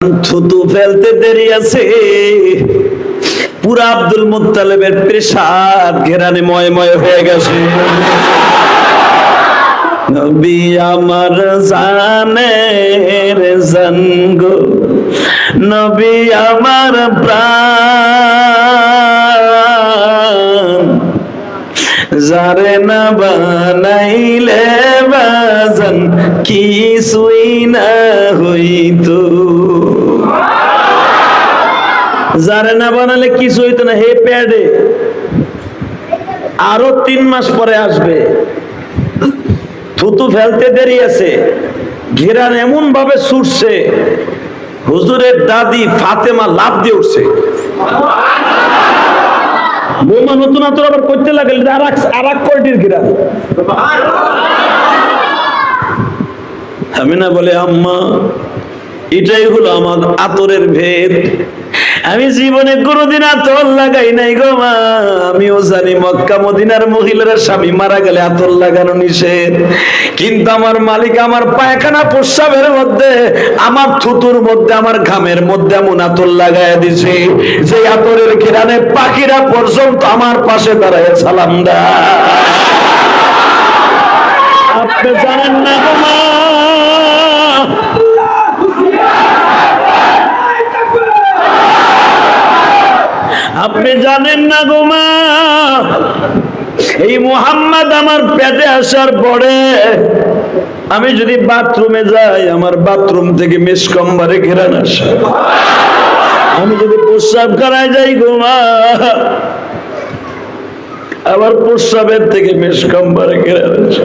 থুতু ফেলতে দেরি আছে। পুরা আব্দুল মুত্তালেবের পেশাব ঘেরানে ময় ময় হয়ে গেছে। নবী আমার জানের জঙ্গ, নবী আমার প্রাণ। যারে না বানাইলে বাজান, কিছুই না হইতো। যারে না বানালে কিছু হইতো না, হে প্যাডে। আরও তিন মাস পরে আসবে। থুতু ফেলতে দেরি আছে। ঘেরান এমন ভাবে ছুটছে। হুজুরের দাদি ফাতেমা লাভ দিয়ে উঠছে। বৌমা, নতুন আতর আবার করতে লাগলে আর এক কোয়ালিটির ঘেরান? আমি না বলে, আম্মা এটাই হলো আমার আতরের ভেদ। আমি জীবনে কোনোদিন আতর লাগাই নাই গো মা। আমিও জানি মক্কা মদিনার মহিলারা স্বামী মারা গেলে আতর লাগানো নিষেধ। কিন্তু আমার মালিক আমার পায়খানা প্রস্রাবের মধ্যে, আমার থুতুর মধ্যে, আমার ঘামের মধ্যে এমন আতর লাগাই দিছে, যে আতরের ঘেরানে পাখিরা পর্যন্ত আমার পাশে দাঁড়ায় সালাম দেয়। আপনি জানেন না গো মা আপনি জানেন না গো মা, এই মোহাম্মদ আমার পেটে আসার পরে আমি যদি বাথরুমে যাই, আমার বাথরুম থেকে মিসকম্বারে ঘেরান আসে। আমি যদি প্রস্রাব করায় যাই গো মা আবার প্রস্রাবের থেকে মিসকম্বারে ঘেরান আসে।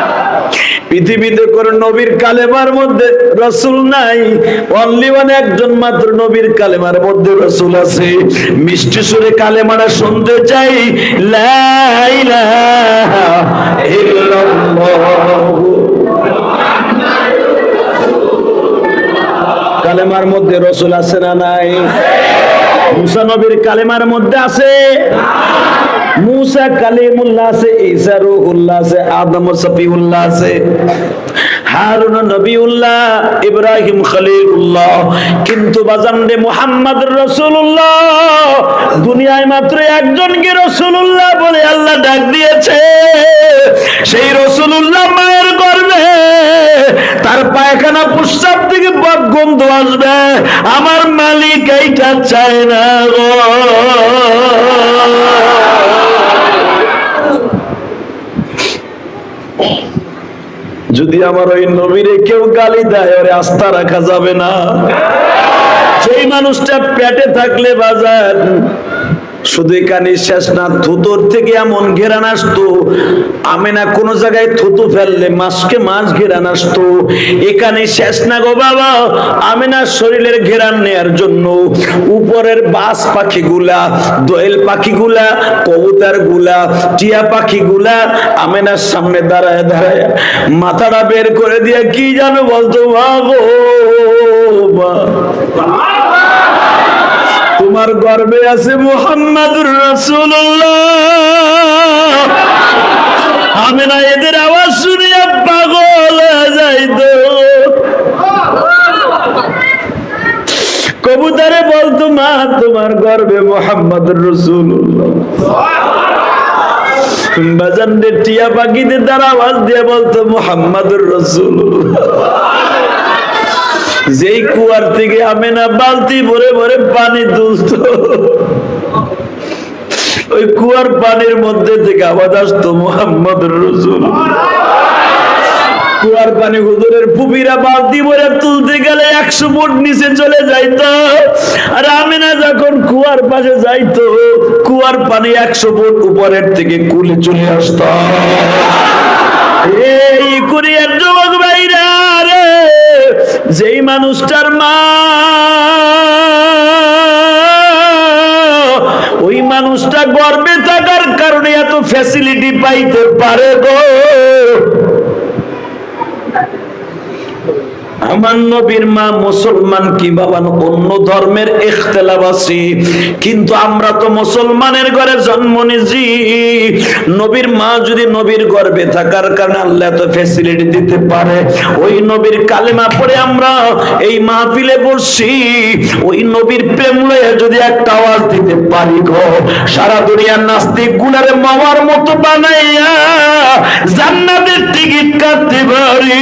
পৃথিবীতে কোন নবীর কালেমার মধ্যে রসুল নাই। অনলি ওয়ান একজন মাত্র নবীর কালেমার মধ্যে রসুল আছে। মিষ্টি সুরে কালেমারা শুনতে চাই। কালেমার মধ্যে রসুল আছে না নাই? মুসা নবীর কালেমার মধ্যে আছে? মুসা কালিমুল্লাহ আছে ঈসা রূহুল্লাহ আছে আদম সফিউল্লাহ আছে হারুন নবীউল্লাহ, ইব্রাহিম খলিলুল্লাহ। কিন্তু বাজান রে মুহাম্মদ রাসূলুল্লাহ, দুনিয়ায় মাত্র একজনকে রাসূলুল্লাহ বলে আল্লাহ ডাক দিয়েছে। সেই রাসূলুল্লাহ মায়ের গর্ভে তার পায়খানা প্রস্রাব থেকে বদ গন্ধ আসবে। আমার মালিক এইটা চায় না গো। যদি আমার ওই নবীরে কেউ গালি দেয়, ওরে আস্থা রাখা যাবে না। সেই মানুষটা পেটে থাকলে বাজার শুধু এখানে শেষ না, থুতোর থেকে এমন ঘেরান আসতো। আমি না কোনো জায়গায় থুতু ফেললে মাসকে মাস ঘেরান আসতো। এখানে শেষ না গো বাবা আমি না শরীরের ঘেরান নেয়ার জন্য। উপরের বাস পাখিগুলা, দোয়েল পাখিগুলা কবুতরগুলা টিয়া পাখিগুলা আমেনার সামনে দাঁড়ায় দাঁড়ায় মাথাটা বের করে দিয়ে, কি জানো বলতো মা? তোমার গর্বে আছে মুহাম্মাদুর রাসূলুল্লাহ। আমি না এদের আওয়াজ শুনিয়া পাগল যাইতো কবুতরে বলতো মা, তোমার গর্বে মোহাম্মদুর রাসূলুল্লাহ। বাজান টিয়া পাখিদের দ্বারা আওয়াজ দিয়ে বলতো মোহাম্মদুর রাসূলুল্লাহ। যেই কুয়ার থেকে আমেনা বালতি ভরে ভরে পানি তুলতো ওই কুয়ার পানির মধ্যে থেকে আওয়াজ আসতো মোহাম্মদ রসুল। কুয়ার পানি হুজুরের ফুপিরা বালতি ভরে তুলতে গেলে একশো ফুট নিচে চলে যাইতো। আর আমেনা যখন কুয়ার পাশে যাইতো, কুয়ার পানি একশো ফুট উপরের থেকে কুলে চলে আসতো। যেই মানুষটার মা ওই মানুষটা গর্বে থাকার কারণে এত ফ্যাসিলিটি পাইতে পারে গো। নবীর মা মুসলমান কি বাবা? অন্য ধর্মের ইখতিলাফ আছে। কিন্তু আমরা তো মুসলমানের ঘরে জন্ম নিয়েছি। নবীর মা যদি নবীর গর্ভে থাকার কারণে আল্লাহ ফ্যাসিলিটি দিতে পারে, ওই নবীর কালেমা পড়ে আমরা এই মাহফিলে বসছি। ওই নবীর প্রেম যদি একটা আওয়াজ দিতে পারি গো, সারা দুনিয়ার নাস্তিক গুলারে মামার মতো বানাইয়া জান্নাতের টিকিট কাটতে পারি।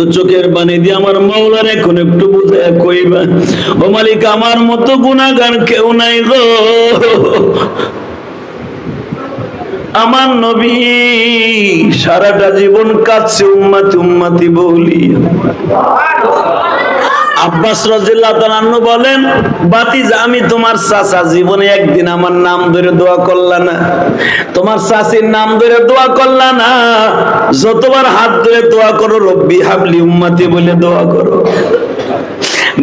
শুধু চোখের বাণী দিয়ে আমার মাওলার এখন একটু বুঝে কইবা, ও মালিক, আমার মতো গুণাগান কেউ নাই গো। আমার নবী সারাটা জীবন কাছে উম্মাতি উম্মাতি বলি। আব্বাস তালান্নু বলেন, বাতিজা, আমি তোমার চাচা, জীবনে একদিন আমার নাম ধরে দোয়া করলা না। তোমার চাচির নাম ধরে দোয়া করলা না। যতবার হাত ধরে দোয়া করো, রব্বি হাবলি উম্মাতি বলে দোয়া করো।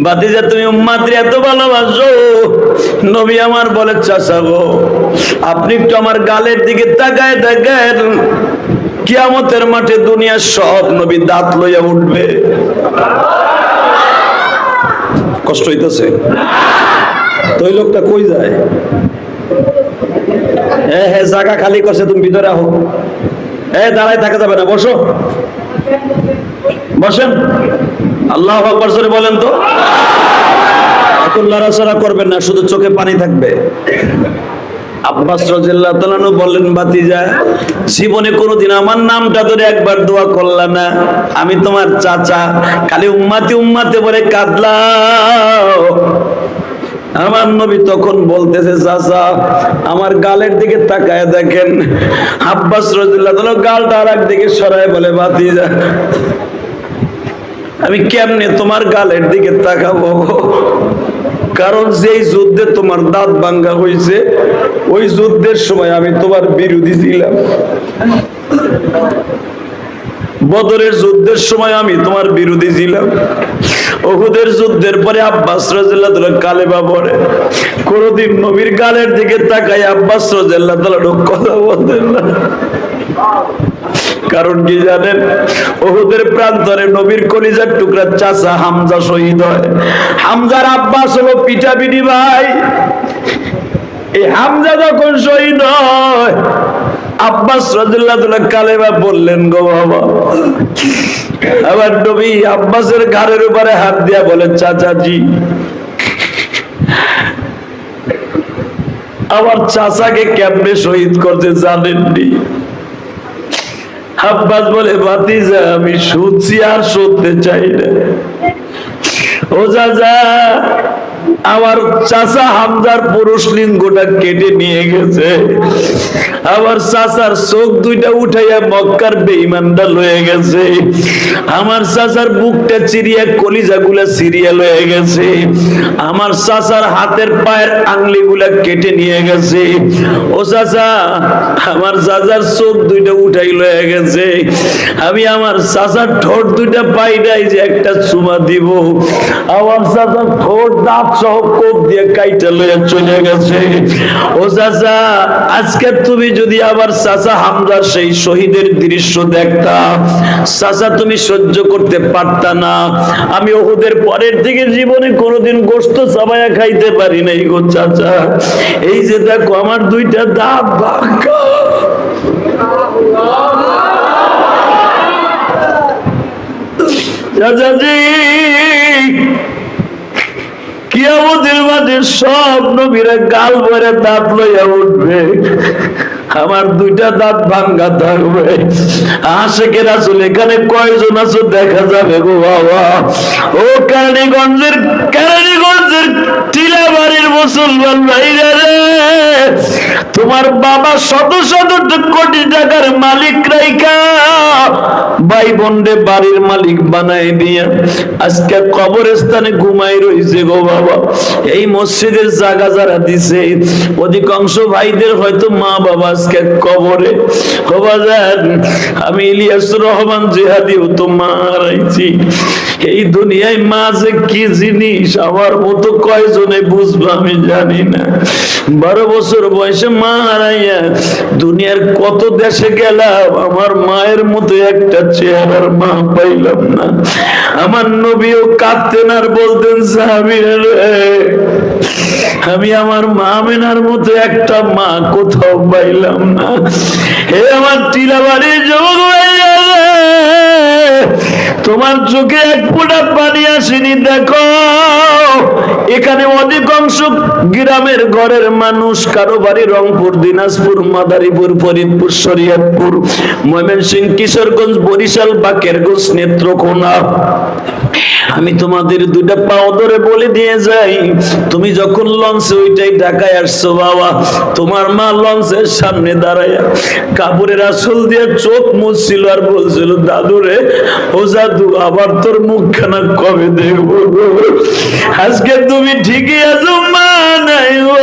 বাতিজা, তুমি উম্মাত্রি এত ভালোবাসো? নবী আমার বলে, চাচা গো, আপনি একটু আমার গালের দিকে তাকায় দেখেন। কিয়ামতের মাঠে দুনিয়ার সব নবী দাঁত লইয়া উঠবে। কষ্ট হইতেছে। তো ওই লোকটা কই যায়? হ্যাঁ হ্যাঁ জায়গা খালি করছে, তুমি ভিতরে আহো। হ্যাঁ দাঁড়ায় থাকা যাবে না, বসো। বসেন। আল্লাহ আকবর বলেন তো। এত লড়াচড়া করবেন না, শুধু চোখে পানি থাকবে। আব্বাস তাআলা বললেন বাতিজা জীবনে কোনোদিন আমার নামটা ধরে একবার দোয়া করলা না। আমি তোমার চাচা, খালি উম্মাতি উম্মাতে বলে কাঁদলাও আমার নবী তখন বলতেছে, চাচা, আমার গালের দিকে তাকায় দেখেন। আব্বাস তাআলা গালটা আর একদিকে সরায় বলে বাতিজা আমি কেমনে তোমার গালের দিকে তাকাবো? কারণ যেই যুদ্ধে তোমার দাঁত ভাঙ্গা হয়েছে, ওই যুদ্ধের সময় আমি তোমার বিরোধী ছিলাম। বদরের যুদ্ধের সময় আমি তোমার বিরোধী ছিলাম। ওহুদের যুদ্ধের পরে আব্বাস রাজিল্লাহ কালেবা পড়ে। কোনদিন নবীর গালের দিকে তাকাই আব্বাস রাজিল্লাহ কথা বলতেন না। কারণ কি জানেন? ওহুদের প্রান্তরে নবীর কলিজার টুকরা চাচা হামজা শহীদ হয়। হামজার আব্বাস হলো পিঠাপিঠি ভাই। এই হামজা যখন শহীদ হয়, আব্বাস রাজুল্লাহ বললেন গো বাবা। আবার নবী আব্বাসের ঘাড়ের উপরে হাত দিয়া বলে চাচাজি, আমার চাচাকে কেমনে শহীদ করতে জানেননি? আব্বাস বলে ভাতিজা আমি শুনছি আর শুনতে চাই না। ও চাচা আমার চাচা হামজার পুরুষ লিঙ্গটা কেটে নিয়ে গেছে। আমার চাচার চোখ দুইটা উঠাইয়া মক্কার বেইমানটা লয়ে গেছে। আমার চাচার বুকটা চিরিয়া কলিজা গুলা চিরিয়া লয়ে গেছে। আমার চাচার হাতের পায়ের আংলি গুলা কেটে নিয়ে গেছে। ও চাচা, আমার চাচার চোখ দুইটা উঠাই লয়ে গেছে। আমি আমার চাচার ঠোঁট দুইটা পাই যে একটা চুমা দিব। আমার চাচার ঠোঁট দাঁত সহ কোপ দিয়ে কাইটা লয়ে চলে গেছে। ও চাচা, আজকে তুমি যদি আবার চাচা হামদার সেই শহীদের দৃশ্য দেখতা, চাচা তুমি সহ্য করতে পারতা না। আমি ওহুদের পরের দিকে জীবনে কোনোদিন গোস্ত চাবায়া খাইতে পারি নাই গো চাচা। এই যে দেখো, আমার দুইটা দাঁত ভাগ্য চাচাজি কিয়ামতের মাঝে সব নবীরা গাল ভরে দাঁত লইয়া উঠবে। আমার দুইটা দাঁত ভাঙ্গা থাকবে। আশেকের আসলে এখানে কয়জন আছো দেখা যাবে গো বাবা? ও কারণীগঞ্জের তোমার বাবা শত শত কোটি টাকার মালিক রাইকা ভাই বোনরে বাড়ির মালিক বানাই দিয়া আজকে কবরস্থানে ঘুমাই গো বাবা। এই মসজিদের জায়গা যারা দিছে, অধিকাংশ ভাইদের হয়তো মা বাবা আজকে কবরে। আমি ইলিয়াস রহমান জেহাদিও তো মারাইছি। এই দুনিয়ায় মা যে কি জিনিস, আমার মতো কয়জনে বুঝব আমি জানি না। বারো বছর বয়সে মা হারাইয়া দুনিয়ার কত দেশে গেলাম আমার মায়ের মতো একটা চেহারার মা পাইলাম না। আমার নবীও কাঁদতেন আর বলতেন আমি আমার মা মেনার মতো একটা মা কোথাও পাইলাম না। হে আমার টিলাবাড়ির যুবক ভাইয়া রে, তোমার চোখে এক ফোঁটা পানি আসেনি দেখো। এখানে অধিকাংশ গ্রামের ঘরের মানুষ রংপুর, দিনাজপুর, মাদারীপুর, ফরিদপুর কিশোরগঞ্জ, বরিশাল, বাকেরগঞ্জ, নেত্রকোনা। আমি তোমাদের পাও ধরে বলে দিয়ে যাই। তুমি যখন লঞ্চে ওইটাই ঢাকায় আসছো, বাবা, তোমার মা লঞ্চের সামনে দাঁড়ায় কাপড়ের আসল দিয়ে চোখ মুছছিল আর বলছিল দাদু রে ও জাদু, আবার তোর মুখখানা কবে দেখব আজকে তুমি ঠিকই আছো মা নাই ও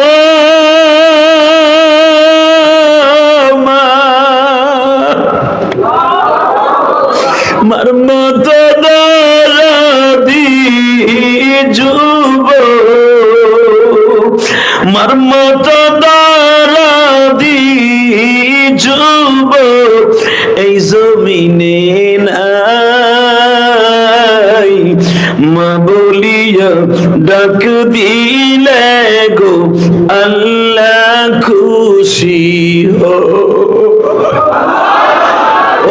মার মত যুব মার মত দরদি দিলে গো, আল্লাহ খুশি হো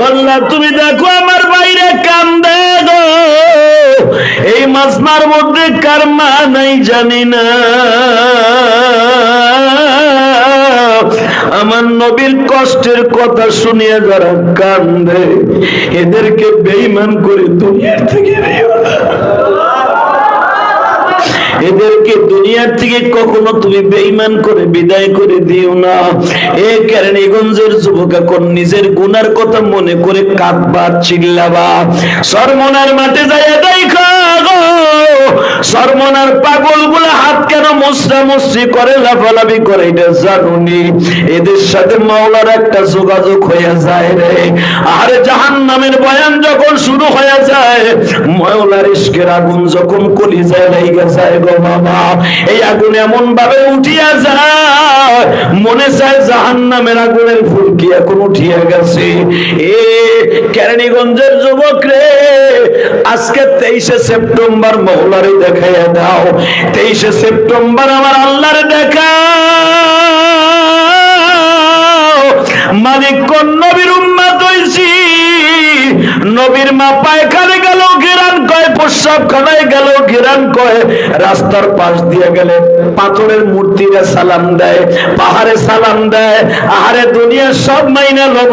আল্লাহ, তুমি দেখো আমার বাইরে কান্দে গো। এই মাসনার মধ্যে কার মা নাই জানি না। আমার নবীর কষ্টের কথা শুনিয়ে যারা কান্দে, এদেরকে বেইমান করে দুনিয়ার থেকে। এদেরকে দুনিয়ার থেকে কখনো তুমি বেঈমান করে বিদায় করে দিও না। এ কেরানীগঞ্জের যুবক এখন নিজের গুনার কথা মনে করে কাঁদবা, চিল্লাবা। সরমনার মাঠে যায় দেখা। সরমনার পাগলগুলো হাত কেন মুসরা মুসরি করে, লাফালাফি করে? এটা জানুনি। এদের সাথে মাওলার একটা যোগাযোগ হয়ে যায় রে। আর জাহান নামের বয়ান যখন শুরু হয়ে যায়, মাওলার ইস্কের আগুন যখন কলিজায় লেগে যায় গো বাবা, এই আগুন এমন ভাবে উঠিয়া যায় মনে চায় জাহান নামের আগুনের ফুলকি এখন উঠিয়া গেছে। এ, কেরানীগঞ্জের যুবক রে, আজকে তেইশে সেপ্টেম্বর মহলারে দেখাইয়া দাও। তেইশে সেপ্টেম্বর আমার আল্লাহর দেখা মালিক নবীর নবীর মা পায়খানে গেল, গিরান কয়, প্রস্রাব খানায় গেল, গিরান কয়, রাস্তার পাশ দিয়ে গেলে পাথরের মূর্তিরে সালাম দেয়, পাহাড়ে সালাম দেয়, আহারে দুনিয়া সব মাইনা লব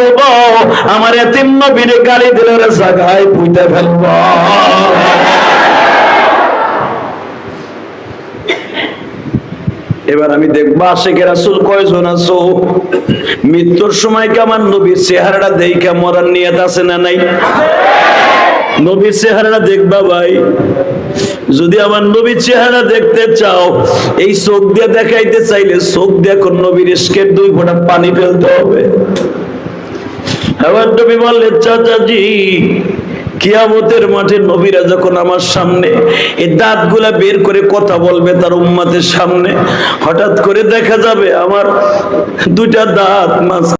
আমার এতিম নবীরে গালি দিলে জাগায় পুইতে ফেলব। এবার আমি দেখব আশেখের রাসুল কয়জন আছো? মৃত্যুর সময় আমার নবীর চেহারাটা দেখা মরার নিয়ত আছে না নাই? নবীর চেহারাটা দেখবা ভাই, যদি আমার নবীর চেহারা দেখতে চাও, এই চোখ দিয়ে দেখাইতে চাইলে চোখ দিয়ে এখন নবীর ইস্কের দুই ফোঁটা পানি ফেলতে হবে। আবার নবী বললেন, চাচাজি কিয়ামতের মাঠে নবীরা যখন আমার সামনে এই দাঁতগুলা বের করে কথা বলবে তার উম্মাদের সামনে, হঠাৎ করে দেখা যাবে আমার দুটা দাঁত মাছ